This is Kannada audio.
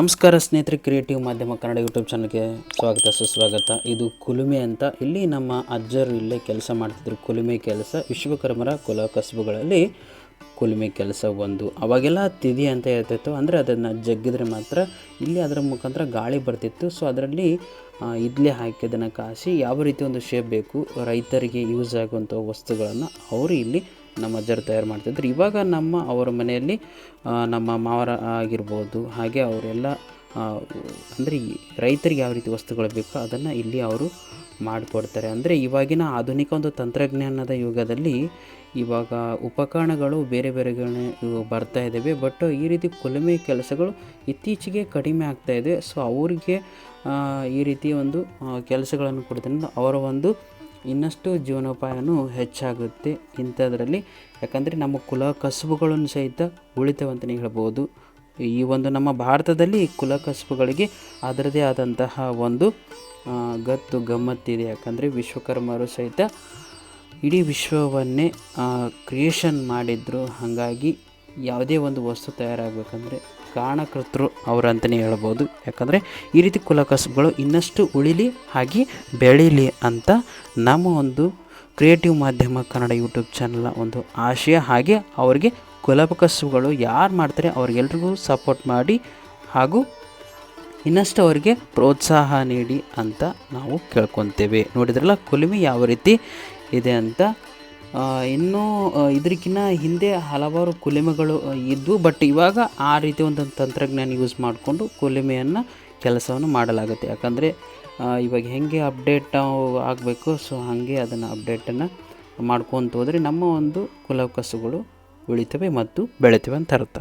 ನಮಸ್ಕಾರ ಸ್ನೇಹಿತರೆ ಕ್ರಿಯೇಟಿವ್ ಮಾಧ್ಯಮ ಕನ್ನಡ ಯೂಟ್ಯೂಬ್ ಚಾನಲ್ಗೆ ಸ್ವಾಗತ, ಸುಸ್ವಾಗತ. ಇದು ಕುಲುಮೆ ಅಂತ. ಇಲ್ಲಿ ನಮ್ಮ ಅಜ್ಜರು ಇಲ್ಲೇ ಕೆಲಸ ಮಾಡ್ತಿದ್ರು. ಕುಲುಮೆ ಕೆಲಸ ವಿಶ್ವಕರ್ಮರ ಕುಲ ಕಸುಬುಗಳಲ್ಲಿ ಕುಲುಮೆ ಕೆಲಸ ಒಂದು. ಅವಾಗೆಲ್ಲ ತಿದಿ ಅಂತ ಹೇಳ್ತಿತ್ತು. ಅಂದರೆ ಅದನ್ನು ಜಗ್ಗಿದ್ರೆ ಮಾತ್ರ ಇಲ್ಲಿ ಅದರ ಮುಖಾಂತರ ಗಾಳಿ ಬರ್ತಿತ್ತು. ಸೊ ಅದರಲ್ಲಿ ಇಡ್ಲಿ ಹಾಕಿ ಅದನ್ನು ಕಾಸಿ ಯಾವ ರೀತಿ ಒಂದು ಶೇಪ್ ಬೇಕು, ರೈತರಿಗೆ ಯೂಸ್ ಆಗುವಂಥ ವಸ್ತುಗಳನ್ನು ಅವರು ಇಲ್ಲಿ ನಮ್ಮ ಅಜ್ಜರು ತಯಾರು ಮಾಡ್ತಿದ್ರು. ಇವಾಗ ನಮ್ಮ ಅವರ ಮನೆಯಲ್ಲಿ ನಮ್ಮ ಮಾವರ ಆಗಿರ್ಬೋದು, ಹಾಗೆ ಅವರೆಲ್ಲ ಅಂದರೆ ರೈತರಿಗೆ ಯಾವ ರೀತಿ ವಸ್ತುಗಳು ಬೇಕೋ ಅದನ್ನು ಇಲ್ಲಿ ಅವರು ಮಾಡಿಕೊಡ್ತಾರೆ. ಅಂದರೆ ಇವಾಗಿನ ಆಧುನಿಕ ಒಂದು ತಂತ್ರಜ್ಞಾನದ ಯುಗದಲ್ಲಿ ಇವಾಗ ಉಪಕರಣಗಳು ಬೇರೆ ಬೇರೆ ಬರ್ತಾ ಇದ್ದಾವೆ ಬಟ್ ಈ ರೀತಿ ಕುಲುಮೆ ಕೆಲಸಗಳು ಇತ್ತೀಚೆಗೆ ಕಡಿಮೆ ಆಗ್ತಾ ಇದೆ. ಸೊ ಅವರಿಗೆ ಈ ರೀತಿ ಒಂದು ಕೆಲಸಗಳನ್ನು ಕೊಡೋದ್ರಿಂದ ಅವರ ಒಂದು ಇನ್ನಷ್ಟು ಜೀವನೋಪಾಯನೂ ಹೆಚ್ಚಾಗುತ್ತೆ ಇಂಥದ್ರಲ್ಲಿ. ಯಾಕಂದರೆ ನಮ್ಮ ಕುಲ ಕಸುಬುಗಳನ್ನು ಸಹಿತ ಉಳಿತವೆ ಹೇಳ್ಬೋದು. ಈ ಒಂದು ನಮ್ಮ ಭಾರತದಲ್ಲಿ ಕುಲ ಕಸುಬುಗಳಿಗೆ ಅದರದೇ ಆದಂತಹ ಒಂದು ಗತ್ತು ಗಮ್ಮತ್ತಿದೆ ಯಾಕಂದರೆ ವಿಶ್ವಕರ್ಮರು ಸಹಿತ ಇಡೀ ವಿಶ್ವವನ್ನೇ ಕ್ರಿಯೇಷನ್ ಮಾಡಿದ್ರು. ಹಾಗಾಗಿ ಯಾವುದೇ ಒಂದು ವಸ್ತು ತಯಾರಾಗಬೇಕಂದ್ರೆ ಕಾರಣಕರ್ತರು ಅವರು ಅಂತಲೇ ಹೇಳ್ಬೋದು. ಯಾಕಂದರೆ ಈ ರೀತಿ ಕುಲಕಸುಬುಗಳು ಇನ್ನಷ್ಟು ಉಳಿಲಿ ಹಾಗೆ ಬೆಳೀಲಿ ಅಂತ ನಮ್ಮ ಒಂದು ಕ್ರಿಯೇಟಿವ್ ಮಾಧ್ಯಮ ಕನ್ನಡ ಯೂಟ್ಯೂಬ್ ಚಾನಲ್ನ ಒಂದು ಆಶಯ. ಹಾಗೆ ಅವರಿಗೆ ಕುಲ ಕಸುಬುಗಳು ಯಾರು ಮಾಡ್ತಾರೆ ಅವ್ರಿಗೆಲ್ರಿಗೂ ಸಪೋರ್ಟ್ ಮಾಡಿ ಹಾಗೂ ಇನ್ನಷ್ಟು ಅವರಿಗೆ ಪ್ರೋತ್ಸಾಹ ನೀಡಿ ಅಂತ ನಾವು ಕೇಳ್ಕೊತೇವೆ. ನೋಡಿದ್ರಲ್ಲ ಕುಲುಮೆ ಯಾವ ರೀತಿ ಇದೆ ಅಂತ ಇನ್ನೂ ಇದಕ್ಕಿನ್ನ ಹಿಂದೆ ಹಲವಾರು ಕುಲಿಮೆಗಳು ಇದ್ವು. ಬಟ್ ಇವಾಗ ಆ ರೀತಿ ಒಂದು ತಂತ್ರಜ್ಞಾನ ಯೂಸ್ ಮಾಡಿಕೊಂಡು ಕುಲಿಮೆಯನ್ನು ಕೆಲಸವನ್ನು ಮಾಡಲಾಗುತ್ತೆ. ಯಾಕಂದರೆ ಇವಾಗ ಹೆಂಗೆ ಅಪ್ಡೇಟ್ ಆಗಬೇಕು ಸೊ ಹಾಗೆ ಅದನ್ನು ಅಪ್ಡೇಟನ್ನು ಮಾಡ್ಕೊತ ಹೋದರೆ ನಮ್ಮ ಒಂದು ಕುಲಕಸುಗಳು ಉಳಿತವೆ ಮತ್ತು ಬೆಳಿತವೆ ಅಂತ ಅರ್ಥ.